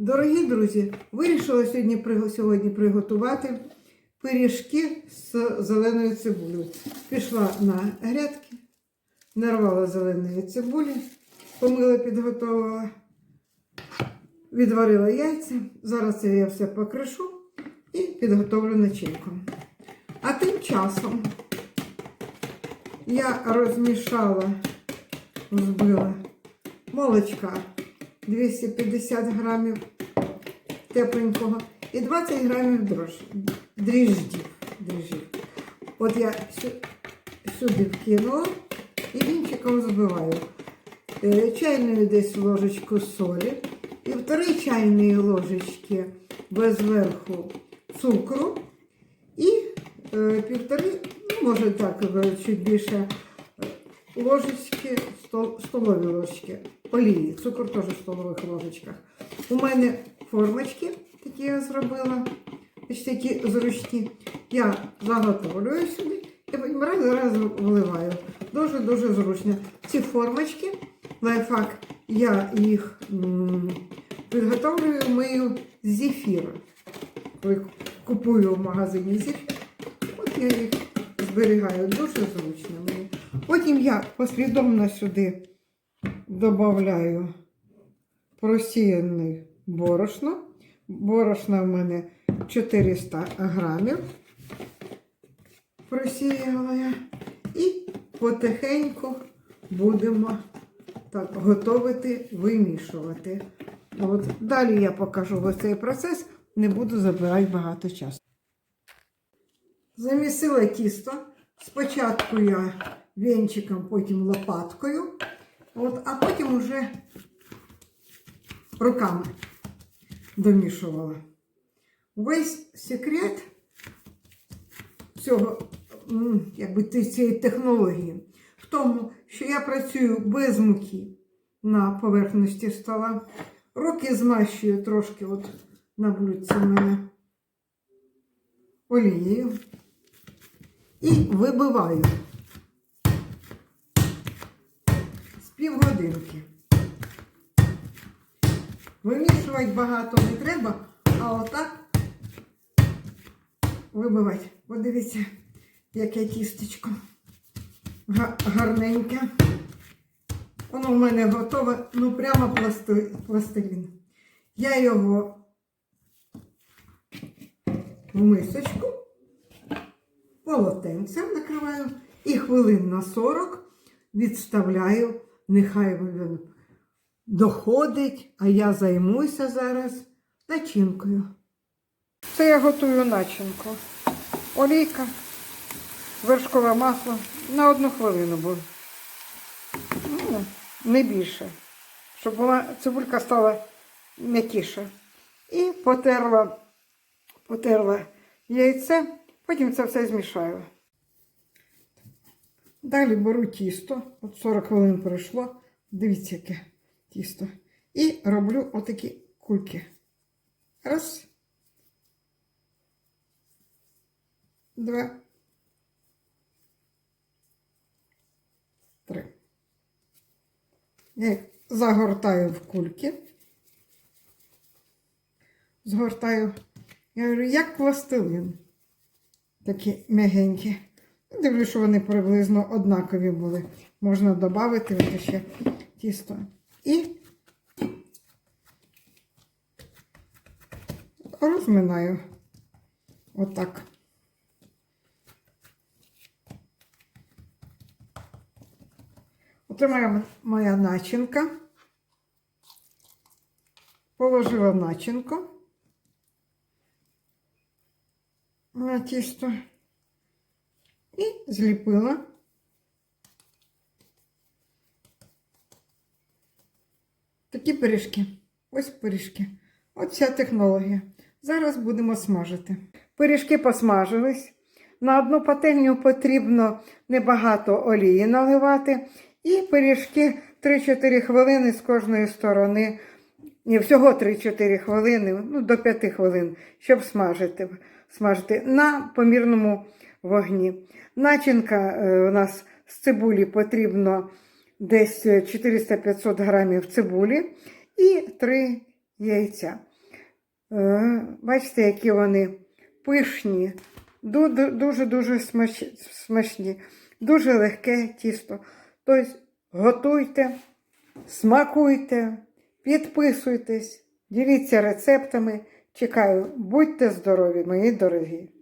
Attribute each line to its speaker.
Speaker 1: Дорогі друзі, вирішила сьогодні, сьогодні приготувати пиріжки з зеленою цибулею. Пішла на грядки, нарвала зеленої цибулі, помила, підготувала, відварила яйця. Зараз я все покришу і підготовлю начинку. А тим часом я розмішала, збила молочка 250 грамів тепленького і 20 грамів дрож, дріждів. дріжджів. От я сюди вкинула і вінчиком збиваю. Е, Чайною десь ложечку солі, півтори чайної ложечки без верху цукру і е, півтори, ну може так, е, чуть більше ложечки, столові ложечки олії. Цукор теж в столових ложечках. У мене формочки такі я зробила, ось такі зручні. Я заготовлюю сюди і раз раз вливаю. Дуже-дуже зручно. Ці формочки, лайфхак, я їх м, підготовлюю, мию з зефіру. Коли купую в магазині зефір, от я їх зберігаю. Дуже зручно мені. Потім я послідовно сюди додаю просіяне борошно. Борошна в мене 400 грамів. Просіяла я. І потихеньку будемо так готувати, вимішувати. От. Далі я покажу ось цей процес, не буду забирати багато часу. Замісила тісто. Спочатку я венчиком, потім лопаткою, от, а потім уже руками домішувала. Весь секрет цього, якби цієї технології в тому, що я працюю без муки на поверхності стола. Руки змащую трошки от на блюдці в мене олією і вибиваю з півгодинки. Вимішувати багато не треба, а отак вибивати. Подивіться, яке тістечко. Гарненьке. Воно в мене готове, ну прямо пласти- пластилін. Я його в мисочку полотенцем накриваю і хвилин на 40 відставляю, нехай доходить, а я займуся зараз начинкою. Це я готую начинку. Олійка, вершкове масло на одну хвилину буде. Ну, не більше, щоб вона цибулька стала м'якіша. І потерла, потерла яйце, потім це все змішаю. Далі беру тісто, от 40 хвилин пройшло, дивіться, яке тісто. І роблю отакі кульки. Раз. Два. Три. Я загортаю в кульки. Згортаю. Я говорю, як пластилин. Такі м'ягенькі. Дивлюсь, що вони приблизно однакові були. Можна додати ще тісто. І розминаю отак. Оце моя, моя начинка. Положила начинку на тісто і зліпила. Такі пиріжки. Ось пиріжки. Ось ця технологія. Зараз будемо смажити. Пиріжки посмажились. На одну пательню потрібно небагато олії наливати. І пиріжки 3-4 хвилини з кожної сторони. Ні, всього 3-4 хвилини, ну до 5 хвилин, щоб смажити, смажити на помірному вогні. Начинка е, у нас з цибулі потрібно десь 400-500 грамів цибулі і 3 яйця. Е, Бачите, які вони пишні, дуже-дуже смачні, дуже легке тісто. Тобто готуйте, смакуйте, підписуйтесь, діліться рецептами. Чекаю, будьте здорові, мої дорогі!